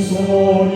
영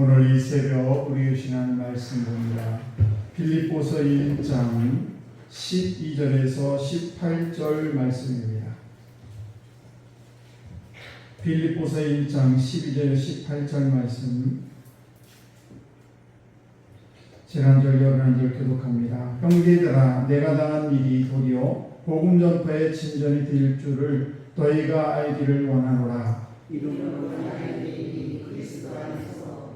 오늘 이 새벽 우리 유신하는 말씀 봅니다. 빌립보서 1장 12절에서 18절 말씀입니다. 빌립보서 1장 12절 18절 말씀 지난절 열한절 교독합니다. 형제들아 내가 당한 일이 도리어 복음 전파의 진전이 될 줄을 너희가 알기를 원하노라. 이름으로 하나님이 그리스도 안에서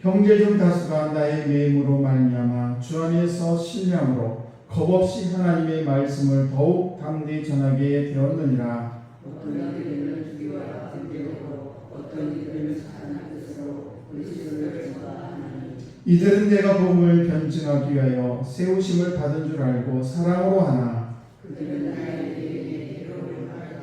형제 중 다수가 나의 매임으로 말미암아 주 안에서 신령으로 겁없이 하나님의 말씀을 더욱 담대히 전하게 되었느니라. 이들은 내가 복음을 변증하기 위하여 세우심을 받은 줄 알고 사랑으로 하나 그들은 나에게 기록을 받아야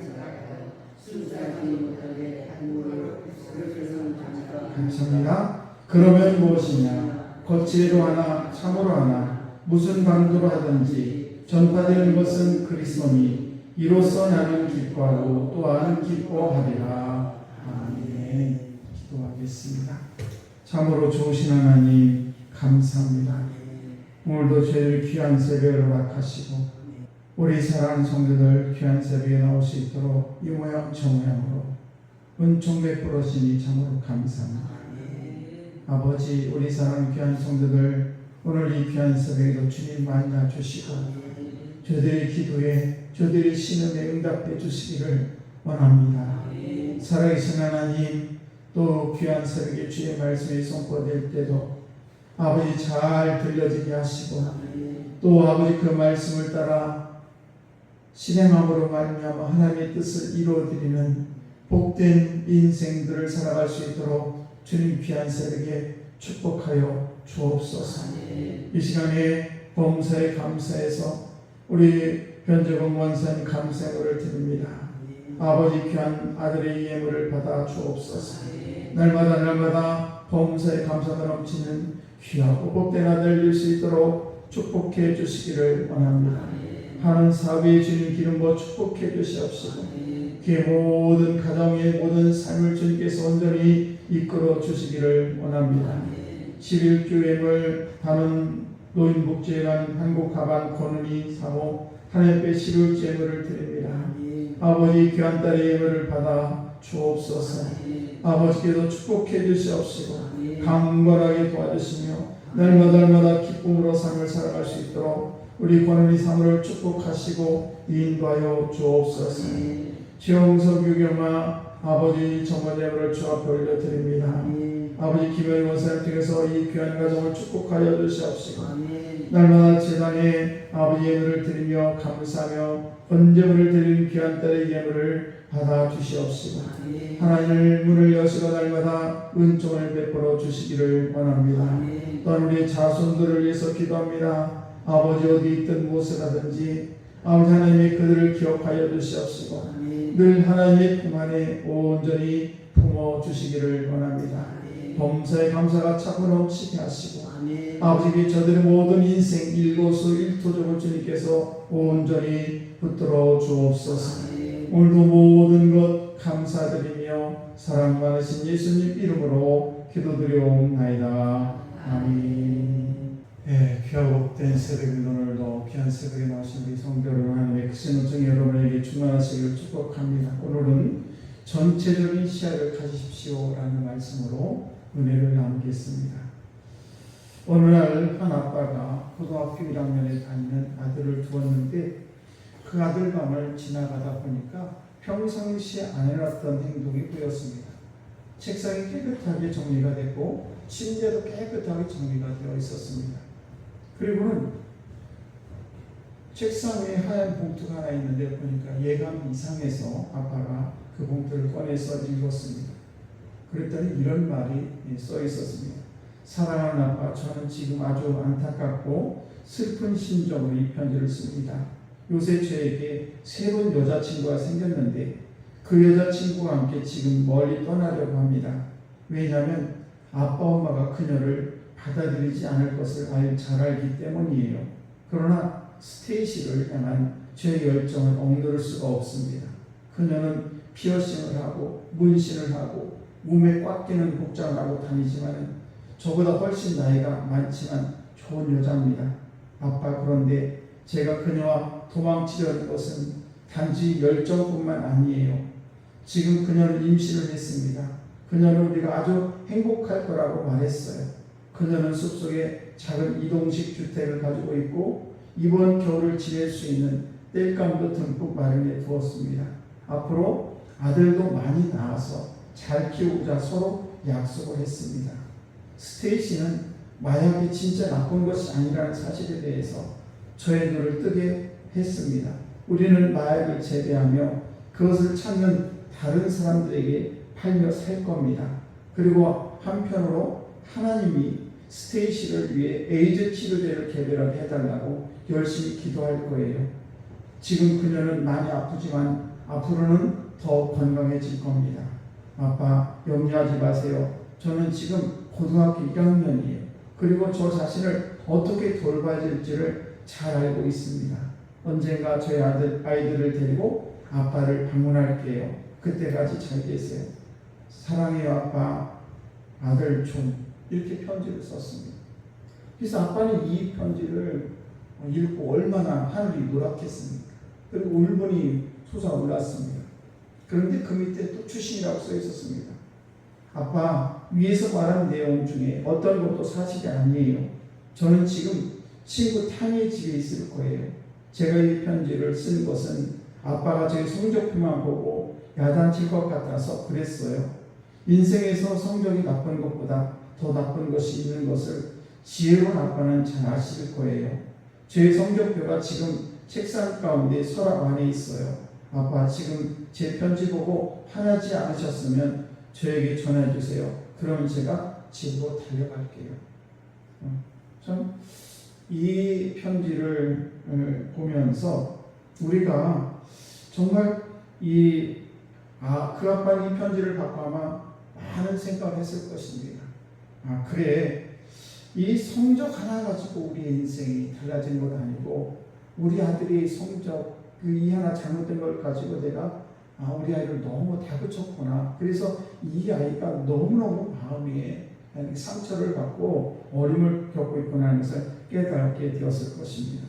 생각하여 순수하지 못하게 한물을 그리스도를 장가 감사합니다. 그러면 무엇이냐? 거칠로 하나 참으로 하나 무슨 방도로 하든지 전파되는 것은 그리스도니 이로써 나는 기뻐하고 또한 기뻐하리라. 아멘. 기도하겠습니다. 참으로 좋으신 하나님 감사합니다. 오늘도 저희를 귀한 새벽을 허락하시고 우리 사랑하는 성도들 귀한 새벽에 나올 수 있도록 이 모양 저 모양으로 은총 베풀어시니 참으로 감사합니다. 아버지 우리 사랑 귀한 성도들 오늘 이 귀한 새벽에도 주님 만나 주시고 저들의 기도에 저들의 신음에 응답해 주시기를 원합니다. 살아계신 하나님 또 귀한 새벽에 주의 말씀이 선포될 때도 아버지 잘 들려지게 하시고 또 아버지 그 말씀을 따라 실행함으로 말미암아 하나님의 뜻을 이루어드리는 복된 인생들을 살아갈 수 있도록 주님 귀한 새벽에 축복하여 주옵소서. 이 시간에 범사에 감사해서 우리 현재금 원사님 감사를 드립니다. 아버지 귀한 아들의 예물을 받아 주옵소서. 날마다 날마다 범사에 감사가 넘치는 귀하고 복된 아들 될 수 있도록 축복해 주시기를 원합니다. 하는 사업에 주님 기름 부어 축복해 주시옵시고 그의 모든 가정의 모든 삶을 주님께서 온전히 이끌어 주시기를 원합니다. 11교회를 담은 노인복지회관 한국 가방 권은희 사모 하나님께 11제물을 드립니다. 아버지 귀한 딸의 예물을 받아 주옵소서. 아버지께도 축복해 주시옵시고 강건하게 도와주시며 날마다 날마다 기쁨으로 삶을 살아갈 수 있도록 우리 권은희 사모를 축복하시고 인도하여 주옵소서. 최홍석 유경아 아버지 정말 예물을 주 앞에 올려드립니다. 아버지 김영희 원사를 통해서 이 귀한 가정을 축복하여 주시옵시고 아멘. 날마다 재단에 아버지 예물을 드리며 감사하며 번제물을 드리는 귀한 딸의 예물을 받아 주시옵시고 아멘. 하나님을 문을 여시고 날마다 은총을 베풀어 주시기를 원합니다. 아멘. 또한 우리 자손들을 위해서 기도합니다. 아버지 어디 있든 무엇을 하든지 아버지 하나님이 그들을 기억하여 주시옵시고. 늘 하나님의 품 안에 온전히 품어 주시기를 원합니다. 범사의 감사가 차고 넘치게 하시고. 아버지께 저들의 모든 인생 일거수 일토적을 주님께서 온전히 붙들어 주옵소서. 오늘도 모든 것 감사드리며 사랑 많으신 예수님 이름으로 기도드려옵나이다. 아멘. 예, 귀하고 복된 새벽인 오늘도 귀한 새벽에 나오신 우리 여러분 하나님의 크신 은총이 여러분에게 충만하시기를 축복합니다. 오늘은 전체적인 시야를 가지십시오라는 말씀으로 은혜를 나누겠습니다. 어느 날한 아빠가 고등학교 1학년에 다니는 아들을 두었는데 그 아들 방을 지나가다 보니까 평상시에 안 해놨던 행동이 보였습니다. 책상이 깨끗하게 정리가 됐고 침대도 깨끗하게 정리가 되어 있었습니다. 그리고는 책상 위에 하얀 봉투가 하나 있는데 보니까 예감 이상해서 아빠가 그 봉투를 꺼내서 읽었습니다. 그랬더니 이런 말이 써 있었습니다. 사랑하는 아빠, 저는 지금 아주 안타깝고 슬픈 심정으로 이 편지를 씁니다. 요새 저에게 새로운 여자친구가 생겼는데 그 여자친구와 함께 지금 멀리 떠나려고 합니다. 왜냐하면 아빠 엄마가 그녀를 받아들이지 않을 것을 알, 잘 알기 때문이에요. 그러나 스테이시를 향한 제 열정을 억누를 수가 없습니다. 그녀는 피어싱을 하고 문신을 하고 몸에 꽉 끼는 복장을 하고 다니지만 저보다 훨씬 나이가 많지만 좋은 여자입니다. 아빠 그런데 제가 그녀와 도망치려는 것은 단지 열정뿐만 아니에요. 지금 그녀는 임신을 했습니다. 그녀는 우리가 아주 행복할 거라고 말했어요. 그녀는 숲속에 작은 이동식 주택을 가지고 있고 이번 겨울을 지낼 수 있는 땔감도 듬뿍 마련해 두었습니다. 앞으로 아들도 많이 낳아서 잘 키우자 서로 약속을 했습니다. 스테이시는 마약이 진짜 나쁜 것이 아니라는 사실에 대해서 저의 눈을 뜨게 했습니다. 우리는 마약을 재배하며 그것을 찾는 다른 사람들에게 팔며 살 겁니다. 그리고 한편으로 하나님이 스테이시를 위해 에이즈 치료제를 개발하게 해달라고 열심히 기도할 거예요. 지금 그녀는 많이 아프지만 앞으로는 더 건강해질 겁니다. 아빠 염려하지 마세요. 저는 지금 고등학교 1학년이에요. 그리고 저 자신을 어떻게 돌봐야 될지를 잘 알고 있습니다. 언젠가 저희 아들, 아이들을 데리고 아빠를 방문할게요. 그때까지 잘 계세요. 사랑해요, 아빠. 아들 좀 이렇게 편지를 썼습니다. 그래서 아빠는 이 편지를 읽고 얼마나 하늘이 노랗겠습니까? 그리고 울분이 솟아올랐습니다. 그런데 그 밑에 또 추신이라고 써 있었습니다. 아빠, 위에서 말한 내용 중에 어떤 것도 사실이 아니에요. 저는 지금 친구 타미의 집에 있을 거예요. 제가 이 편지를 쓴 것은 아빠가 제 성적표만 보고 야단칠 것 같아서 그랬어요. 인생에서 성적이 나쁜 것보다 더 나쁜 것이 있는 것을 지혜로운 아빠는 잘 아실 거예요. 제 성적표가 지금 책상 가운데 서랍 안에 있어요. 아빠 지금 제 편지 보고 화나지 않으셨으면 저에게 전해 주세요. 그러면 제가 집으로 달려갈게요. 어, 참이 편지를 어, 보면서 우리가 정말 이 아, 그 아빠는 이 편지를 받고 아마 많은 생각을 했을 것입니다. 아, 그래. 이 성적 하나 가지고 우리의 인생이 달라진 것 아니고, 우리 아들이 성적, 그이 하나 잘못된 걸 가지고 내가, 아, 우리 아이를 너무 다그쳤구나. 그래서 이 아이가 너무너무 마음에 상처를 받고 어림을 겪고 있구나 하는 것을 깨닫게 되었을 것입니다.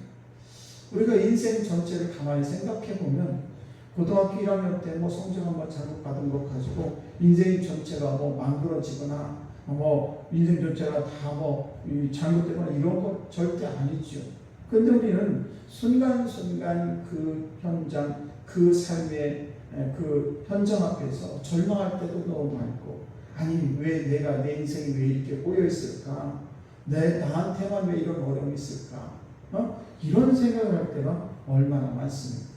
우리가 인생 전체를 가만히 생각해 보면, 고등학교 1학년 때 뭐 성적 한번 잘못 받은 것 가지고 인생 전체가 뭐 망가지거나 뭐 인생 전체가 다 뭐 잘못되거나 이런 거 절대 아니죠. 근데 우리는 순간순간 그 현장, 그 삶의 그 현장 앞에서 절망할 때도 너무 많고 아니 왜 내가 내 인생이 왜 이렇게 꼬여 있을까? 내 나한테만 왜 이런 어려움이 있을까? 어? 이런 생각을 할 때가 얼마나 많습니까?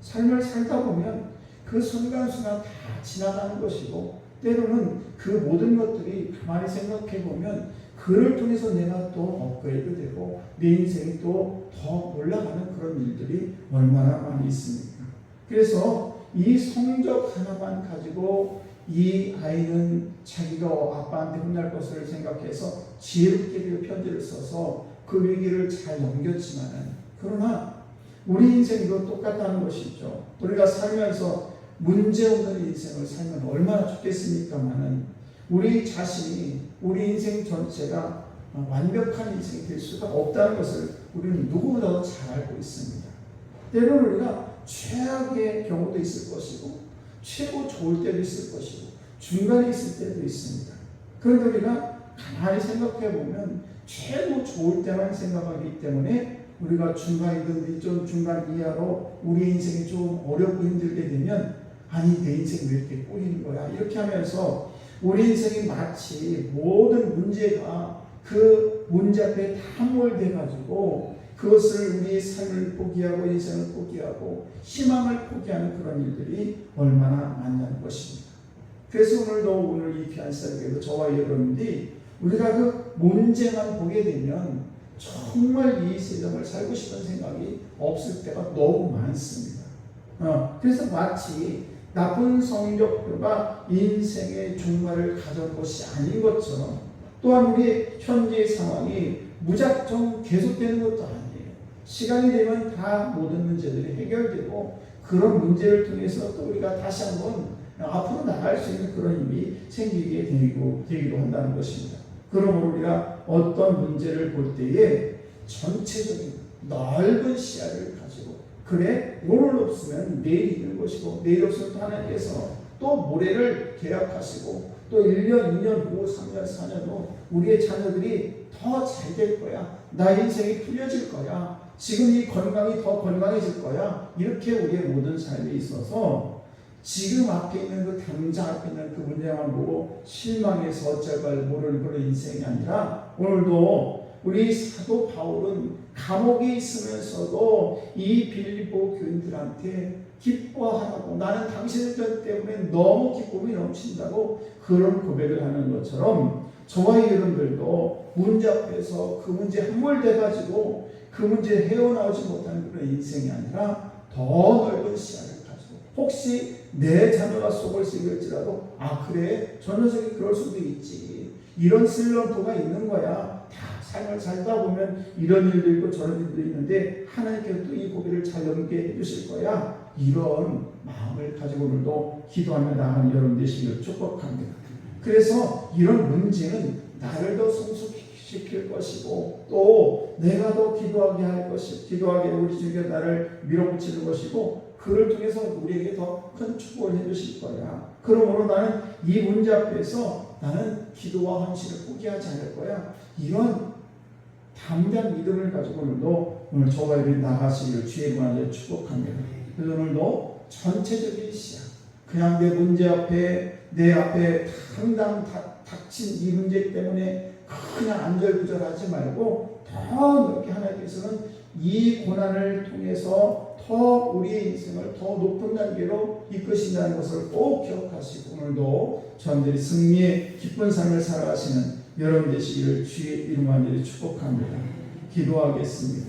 삶을 살다 보면 그 순간순간 다 지나가는 것이고 때로는 그 모든 것들이 가만히 생각해 보면 그를 통해서 내가 또 업그레이드 되고 내 인생이 또 더 올라가는 그런 일들이 얼마나 많이 있습니까? 그래서 이 성적 하나만 가지고 이 아이는 자기가 아빠한테 혼날 것을 생각해서 지혜롭게 편지를 써서 그 위기를 잘 넘겼지만은 그러나 우리 인생도 똑같다는 것이죠. 우리가 살면서 문제 없는 인생을 살면 얼마나 좋겠습니까만은 우리 자신이 우리 인생 전체가 완벽한 인생이 될 수가 없다는 것을 우리는 누구보다도 잘 알고 있습니다. 때로는 우리가 최악의 경우도 있을 것이고 최고 좋을 때도 있을 것이고 중간에 있을 때도 있습니다. 그런데 우리가 가만히 생각해 보면 최고 좋을 때만 생각하기 때문에 우리가 중간이든 좀 중간 이하로 우리 인생이 좀 어렵고 힘들게 되면 아니 내 인생 왜 이렇게 꼬이는 거야 이렇게 하면서 우리 인생이 마치 모든 문제가 그 문제 앞에 다 함몰돼 가지고 그것을 우리 삶을 포기하고 인생을 포기하고 희망을 포기하는 그런 일들이 얼마나 많다는 것입니다. 그래서 오늘도 오늘 이 귀한 새벽에도 저와 여러분들이 우리가 그 문제만 보게 되면 정말 이 세상을 살고 싶은 생각이 없을 때가 너무 많습니다. 어, 그래서 마치 나쁜 성적표가 인생의 종말을 가져온 것이 아닌 것처럼 또한 우리 현재의 상황이 무작정 계속되는 것도 아니에요. 시간이 되면 다 모든 문제들이 해결되고 그런 문제를 통해서 또 우리가 다시 한번 앞으로 나갈 수 있는 그런 힘이 생기게 되고, 되기도 한다는 것입니다. 그러므로 우리가 어떤 문제를 볼 때에 전체적인 넓은 시야를 가지고 그래 오늘 없으면 내일 있는 것이고 내일 없으면 또 하나님께서 또 모레를 계약하시고 또 1년, 2년 후, 3년, 4년 후 우리의 자녀들이 더 잘 될 거야. 나 인생이 풀려질 거야. 지금 이 건강이 더 건강해질 거야. 이렇게 우리의 모든 삶에 있어서 지금 앞에 있는 그 당장 앞에 있는 그 문제만 보고 실망해서 어쩔 걸 모르는 그런 인생이 아니라 오늘도 우리 사도 바울은 감옥에 있으면서도 이 빌립보 교인들한테 기뻐하라고 나는 당신의 전 때문에 너무 기쁨이 넘친다고 그런 고백을 하는 것처럼 저와 여러분들도 문제 앞에서 그 문제 함몰돼 가지고 그 문제 헤어나오지 못하는 그런 인생이 아니라 더 넓은 시야를 가지고 혹시 내 자녀가 속을 쓰길지라도 아 그래? 저 녀석이 그럴 수도 있지. 이런 슬럼프가 있는 거야. 다 삶을 살다 보면 이런 일도 있고 저런 일도 있는데 하나님께서 또 이 고비를 잘 넘게 해주실 거야 이런 마음을 가지고 오늘도 기도하며 나가는 여러분 되시기를 축복합니다 그래서 이런 문제는 나를 더 성숙시킬 것이고 또 내가 더 기도하게 할 것이 기도하게 우리 주께 나를 밀어붙이는 것이고 그를 통해서 우리에게 더 큰 축복을 해주실 거야. 그러므로 나는 이 문제 앞에서 나는 기도와 헌신을 포기하지 않을 거야. 이런 담대한 믿음을 가지고 오늘도 오늘 저와 여러분이 나가시기를 주의 문안에 축복합니다. 그래서 오늘도 전체적인 시야, 그냥 내 문제 앞에 내 앞에 당당 닥- 닥친 이 문제 때문에 그냥 안절부절하지 말고 더 넓게 하나님께서는 이 고난을 통해서 더 우리의 인생을 더 높은 단계로 이끄신다는 것을 꼭 기억하시고 오늘도 저들이 승리의 기쁜 삶을 살아가시는 여러분 되시기를 주의 이름 안에 축복합니다. 기도하겠습니다.